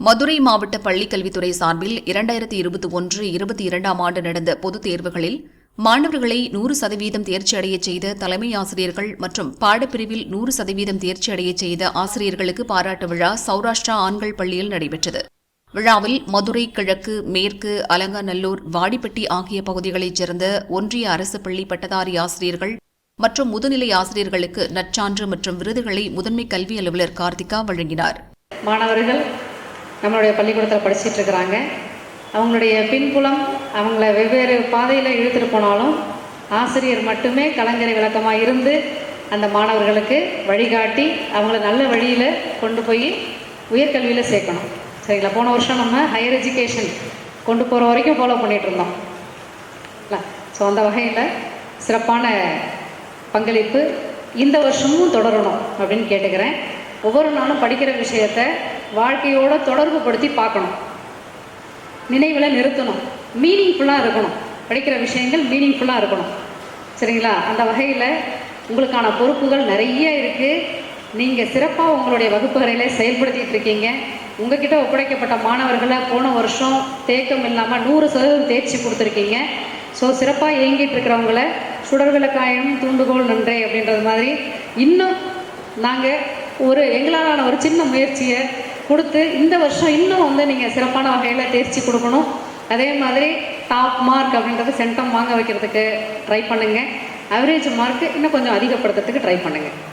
மதுரை மாவட்ட பள்ளிக்கல்வித்துறை சார்பில் இரண்டாயிரத்தி இருபத்தி ஒன்று இருபத்தி இரண்டாம் ஆண்டு நடந்த பொதுத் தேர்வுகளில் மாணவர்களை நூறு சதவீதம் தேர்ச்சி அடையச் செய்த தலைமை ஆசிரியர்கள் மற்றும் பாடப்பிரிவில் நூறு சதவீதம் தேர்ச்சி அடையச் செய்த ஆசிரியர்களுக்கு பாராட்டு விழா சௌராஷ்டிரா ஆண்கள் பள்ளியில் நடைபெற்றது. விழாவில் மதுரை கிழக்கு மேற்கு அலங்காநல்லூர் வாடிப்பட்டி ஆகிய பகுதிகளைச் சேர்ந்த ஒன்றிய அரசு பள்ளி பட்டதாரி ஆசிரியர்கள் மற்றும் முதுநிலை ஆசிரியர்களுக்கு நற்சான்று மற்றும் விருதுகளை முதன்மை கல்வி அலுவலர் கார்த்திகா வழங்கினார். மாணவர்கள் நம்மளுடைய பள்ளிக்கூடத்தில் படிச்சிட்டு இருக்கிறாங்க அவங்களுடைய பின்புலம் அவங்கள வெவ்வேறு பாதையில் இழுத்துட்டு போனாலும் ஆசிரியர் மட்டுமே கலைஞரை விளக்கமாக இருந்து அந்த மாணவர்களுக்கு வழிகாட்டி அவங்கள நல்ல வழியில் கொண்டு போய் உயர்கல்வியில் சேர்க்கணும். சரிங்களா போன வருஷம் நம்ம ஹையர் எஜுகேஷன் கொண்டு போகிற வரைக்கும் ஃபாலோ பண்ணிகிட்டு இருந்தோம் ஸோ அந்த வகையில் சிறப்பான பங்களிப்பு இந்த வருஷமும் தொடரணும் அப்படின்னு கேட்டுக்கிறேன். ஒவ்வொரு நாளும் படிக்கிற விஷயத்த வாழ்க்கையோட தொடர்பு படுத்தி பார்க்கணும். நினைவில் நிறுத்தணும். மீனிங்ஃபுல்லாக இருக்கணும். படிக்கிற விஷயங்கள் மீனிங்ஃபுல்லாக இருக்கணும். சரிங்களா? அந்த வகையில் உங்களுக்கான பொறுப்புகள் நிறைய இருக்குது நீங்கள் சிறப்பாக உங்களுடைய வகுப்புகளில் செயல்படுத்திகிட்டு இருக்கீங்க. உங்ககிட்ட ஒப்படைக்கப்பட்ட மாணவர்களை போன வருஷம் தேக்கம் இல்லாமல் நூறு சதவீதம் தேர்ச்சி கொடுத்துருக்கீங்க. ஸோ சிறப்பாக இயங்கிட்டு இருக்கிறவங்கள சுடர்விளக்காயம் தூண்டுகோல் நன்றே அப்படின்றது மாதிரி இன்னும் நாங்கள் ஒரு எங்களாலான ஒரு சின்ன முயற்சியை கொடுத்து இந்த வருஷம் இன்னும் வந்து நீங்கள் சிறப்பான வகையில் தேர்ச்சி கொடுக்கணும். அதே மாதிரி டாப் மார்க் அப்படின்றது சென்டம் வாங்க வைக்கிறதுக்கு ட்ரை பண்ணுங்கள் அவரேஜ் மார்க்கு இன்னும் கொஞ்சம் அதிகப்படுத்துறதுக்கு ட்ரை பண்ணுங்கள்